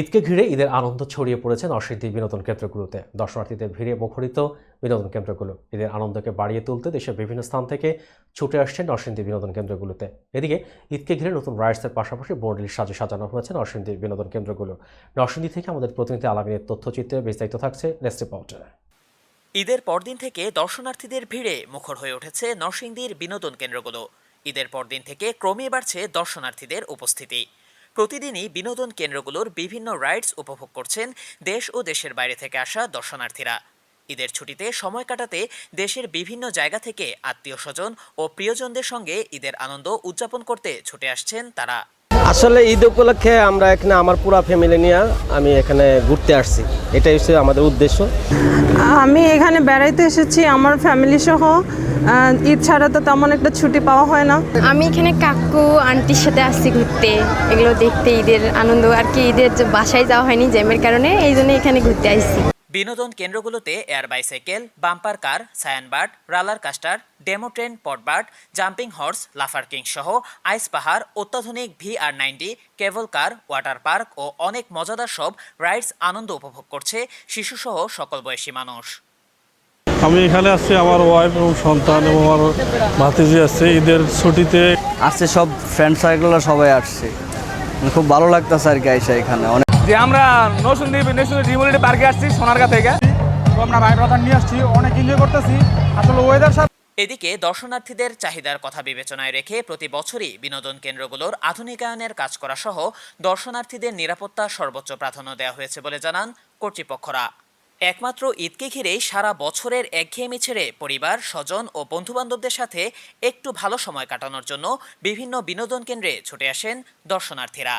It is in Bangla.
ঈদকে ঘিরে ঈদের আনন্দ ছড়িয়ে পড়েছে নরসিংদী বিনোদন কেন্দ্রগুলোতে। দর্শনার্থীদের ভিড়ে মুখরিত বিনোদন কেন্দ্রগুলো। ঈদের আনন্দকে বাড়িয়ে তুলতে দেশের বিভিন্ন স্থান থেকে ছুটে আসছে নরসিংদী বিনোদন কেন্দ্রগুলোতে। এদিকে, ঈদকে ঘিরে নতুন রাইডসের পাশাপাশি বর্ণিল সাজে সাজানো হয়েছে নরসিংদী বিনোদন কেন্দ্রগুলো। নরসিংদী থেকে আমাদের প্রতিনিধি আলামিনের তথ্যচিত্রে বিস্তারিত থাকছে নেক্সট রিপোর্টে ঈদের পরদিন থেকে দর্শনার্থীদের ভিড়ে মুখর হয়ে উঠেছে নরসিংদীর বিনোদন কেন্দ্রগুলো। ঈদের পরদিন থেকে ক্রমেই বাড়ছে দর্শনার্থীদের উপস্থিতি। প্রতিদিনই বিনোদন কেন্দ্রগুলোর বিভিন্ন রাইডস উপভোগ করছেন দেশ ও দেশের বাইরে থেকে আসা দর্শনার্থীরা। ঈদের ছুটিতে সময় কাটাতে দেশের বিভিন্ন জায়গা থেকে আত্মীয় স্বজন ও প্রিয়জনদের সঙ্গে ঈদের আনন্দ উদযাপন করতে ছুটে আসছেন তারা। আসলে ঈদ উপলক্ষে আমরা এখানে আমার পুরা ফ্যামিলি নিয়ে আমি এখানে ঘুরতে আসছি। এটাই হচ্ছে আমাদের উদ্দেশ্য। আমি এখানে বেড়াইতে এসেছি আমার ফ্যামিলি সহ। ঈদ ছাড়া তো তেমন একটা ছুটি পাওয়া হয় না। আমি এখানে কাকু আন্টির সাথে আসছি ঘুরতে। এগুলো দেখতে ঈদের আনন্দ আর কি ঈদের যে বাসায় যাওয়া হয়নি জ্যামের কারণে এই জন্য এখানে ঘুরতে আসছি। বিনোদন কেন্দ্রগুলোতে এয়ার বাইসাইকেল বাম্পার কার সায়ানবার্ড রালার কাস্টার ডেমো ট্রেন পটবার্ড জাম্পিং হর্স লাফার কিং সহ আইস পাহাড় অত্যাধুনিক V R ninety cable car water park ও অনেক মজাদার সব রাইডস আনন্দ উপভোগ করছে শিশুসহ সকল বয়সী মানুষ। আমি এখানে আসছি আমার ওয়াইফ এবং সন্তান এবং আমার ভাতিজি আসছে ঈদের ছুটিতে। আসছে সব ফ্রেন্ড সার্কেলরা সবাই আসছে। মানে খুব ভালো লাগতেছে আর কি আইসা এখানে। অনেক যে আমরা নসুন্দীপ নসুন্দীপ ডিমোলিটি পার্কে আসছি সোনারগা থেকে। তো আমরা ভাই ব্রাদার নিয়ে আসছি অনেক এনজয় করতেছি। আসলে ওয়েদার সাথে এদিকে দর্শনার্থীদের চাহিদার কথা বিবেচনায় রেখে প্রতি বছরই বিনোদন কেন্দ্রগুলোর আধুনিকায়নের কাজ করা সহ দর্শনার্থীদের নিরাপত্তা সর্বোচ্চ প্রাধান্য দেওয়া হয়েছে বলে জানান কর্তৃপক্ষরা। একমাত্র ঈদকে ঘিরেই সারা বছরের একঘেয়েমি ছেড়ে পরিবার স্বজন ও বন্ধুবান্ধবদের সাথে একটু ভালো সময় কাটানোর জন্য বিভিন্ন বিনোদন কেন্দ্রে ছুটে আসেন দর্শনার্থীরা।